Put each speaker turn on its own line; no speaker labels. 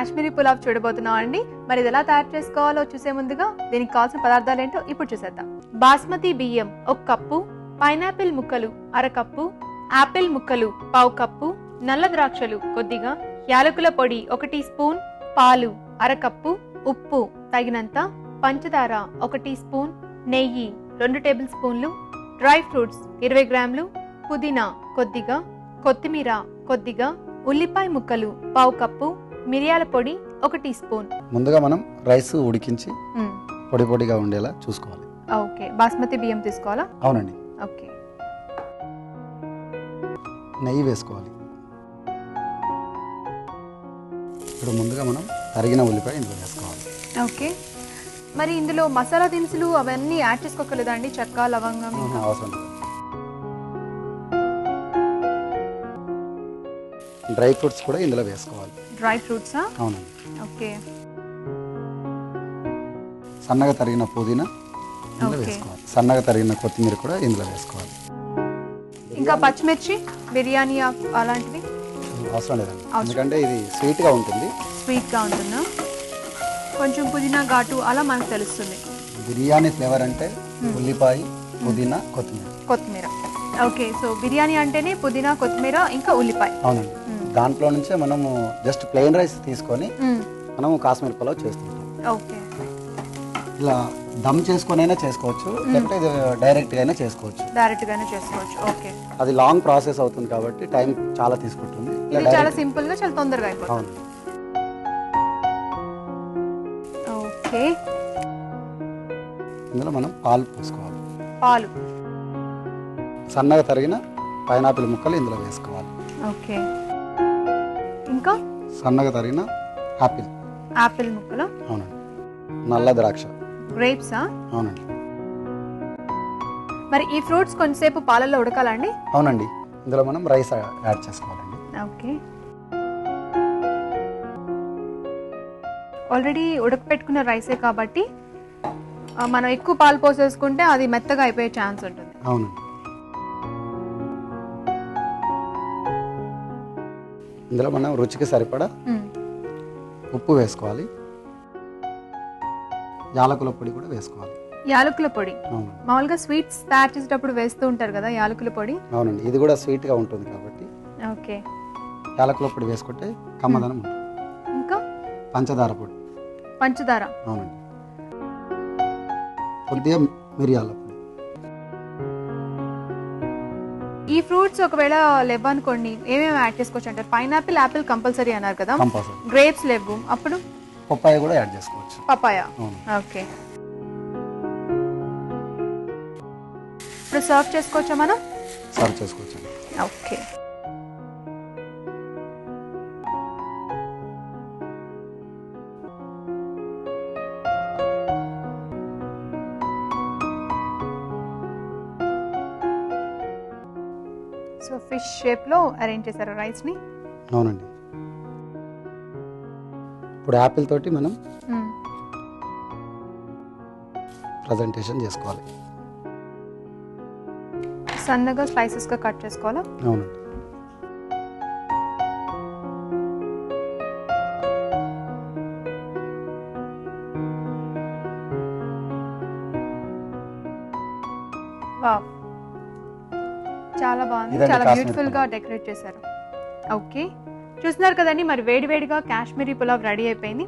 కాశ్మీరీ పులావ్ చూడబోతున్నాం అండి. మరి ఇది ఎలా తయారు చేసుకోవాలో చూసే ముందుగా దీనికి కావాల్సిన పదార్థాలు ఏంటో ఇప్పుడు చూసేద్దాం. బాస్మతి బియ్యం ఒక కప్పు పైనాపిల్ ముక్కలు అరకప్పు యాపిల్ ముక్కలు పావు కప్పు నల్ల ద్రాక్షలు కొద్దిగా యాలకుల పొడి ఒక టీ స్పూన్ పాలు అరకప్పు ఉప్పు తగినంత పంచదార ఒక టీ స్పూన్ నెయ్యి రెండు టేబుల్ స్పూన్లు డ్రై ఫ్రూట్స్ ఇరవై గ్రాములు పుదీనా కొద్దిగా కొత్తిమీర కొద్దిగా ఉల్లిపాయ ముక్కలు పావు కప్పు మిరియాల పొడి ఒక టీ స్పూన్.
ముందుగా మనం రైస్ ఉడికించి. పొడి పొడిగా ఉండేలా చూసుకోవాలి.
ఓకే. బాస్మతి బియ్యం తీసుకోవాలా?
అవునండి.
ఓకే.
నెయ్యి వేసుకోవాలి. ఇప్పుడు ముందుగా మనం తరిగిన ఉల్లిపాయ ఇందులో వేసుకోవాలి.
ఓకే. మరి ఇందులో మసాలా దినుసులు అవన్నీ యాడ్ చేసుకోగలదా అండి? చెక్క లవంగం
అవసరం డ్రై ఫ్రూట్స్ కూడా ఇందులో వేసుకోవాలి.
డ్రై ఫ్రూట్సా?
అవునండి.
ఓకే.
సన్నగా తరిగిన పుదీనా ఇందులో. వేసుకోవాలి. సన్నగా తరిగిన కొత్తిమీర కూడా ఇందులో వేసుకోవాలి.
ఇంకా పచ్చిమిర్చి బిర్యానీ అలాంటివి?
అవసరం లేదండి. ఎందుకంటే ఇది స్వీట్గా ఉంటుంది.
స్వీట్గా ఉంటుందా? కొంచెం పుదీనా ఘాటు అలా మనకు తెలుస్తుంది.
బిర్యానీ ఫ్లేవర్ అంటే ఉల్లిపాయ పుదీనా కొత్తిమీర.
కొత్తిమీర. ఓకే సో బిర్యానీ అంటేనే పుదీనా కొత్తిమీర ఇంకా ఉల్లిపాయ.
అవునండి. దాంట్లో నుంచే మనము జస్ట్ ప్లెయిన్ రైస్ తీసుకొని. మనము కాశ్మీర్ పులావ్ చేస్తుంటాం. ఇలా దమ్ చేసుకొని అయినా చేసుకోవచ్చు లేకపోతే ఇది డైరెక్ట్గా అయినా చేసుకోవచ్చు.
డైరెక్ట్గానే చేసుకోవచ్చు. ఓకే.
అది లాంగ్ ప్రాసెస్ అవుతుంది కాబట్టి టైం చాలా తీసుకుంటుంది. ఇలా
చాలా
డైరెక్ట్
సింపుల్గా చాలా తొందరగా అయిపోతుంది. ఓకే.
ఇందులో మనం పాలు పోసుకోవాలి.
పాలు.
సన్నగా తరిగిన పైనాపిల్ ముక్కలు ఇందులో వేసుకోవాలి.
ఓకే. ఇంకా?
సన్నగా తరిగిన ఆపిల్.
యాపిల్ ముక్కలు.
అవునండి. నల్ల ద్రాక్ష.
గ్రేప్సా?
అవునండి.
మరి ఈ ఫ్రూట్స్ కొంతసేపు పాలల్లో ఉడకాలండి
అవునండి. ఇందులో మనం రైస్ యాడ్ చేసుకోవాలండి.
ఓకే. ఆల్రెడీ ఉడకపెట్టుకున్న రైసే కాబట్టి మనం ఎక్కువ పాలు పోసేసుకుంటే అది మెత్తగా అయిపోయే ఛాన్స్ ఉంటుంది.
అవునండి. ఇందులో మనం రుచికి సరిపడా. ఉప్పు వేసుకోవాలి. యాలకుల పొడి కూడా వేసుకోవాలి.
యాలకుల పొడి.
అవును
మామూలుగా స్వీట్స్ తయారు చేసేటప్పుడు వేస్తూ ఉంటారు కదా యాలకుల పొడి?
అవునండి. ఇది కూడా స్వీట్గా ఉంటుంది కాబట్టి.
ఓకే.
యాలకుల పొడి వేసుకుంటే కమ్మదనం ఉంటుంది.
ఇంకా?
పంచదార పొడి.
పంచదార.
అవునండి. కొద్దిగా మిరియాల పొడి.
ఈ ఫ్రూట్స్ ఒకవేళ లేవనుకోండి ఏమేమి యాడ్ చేసుకోవచ్చు అంటారు పైనాపిల్ యాపిల్ కంపల్సరీ అన్నారు కదా?
కంపల్సరీ.
గ్రేప్స్ లేవు. అప్పుడు?
పప్పాయ కూడా యాడ్ చేసుకోవచ్చు.
Papaya okay. ఇప్పుడు సర్వ్ చేసుకోవచ్చా మనం?
సర్వ్ చేసుకోవచ్చు
ఓకే. సో ఫిష్ షేప్లో అరేంజ్ చేశారు రైస్ని?
అవునండి. ఇప్పుడు యాపిల్ తోటి మనం ప్రజెంటేషన్ చేసుకోవాలి.
సన్నగా స్లైసెస్గా కట్ చేసుకోవాలా?
అవునండి
వావ్. చాలా బాగుంది. చాలా బ్యూటిఫుల్గా డెకరేట్ చేశారు. ఓకే చూస్తున్నారు కదండి మరి వేడివేడిగా కాశ్మీరీ పులావ్ రెడీ అయిపోయింది.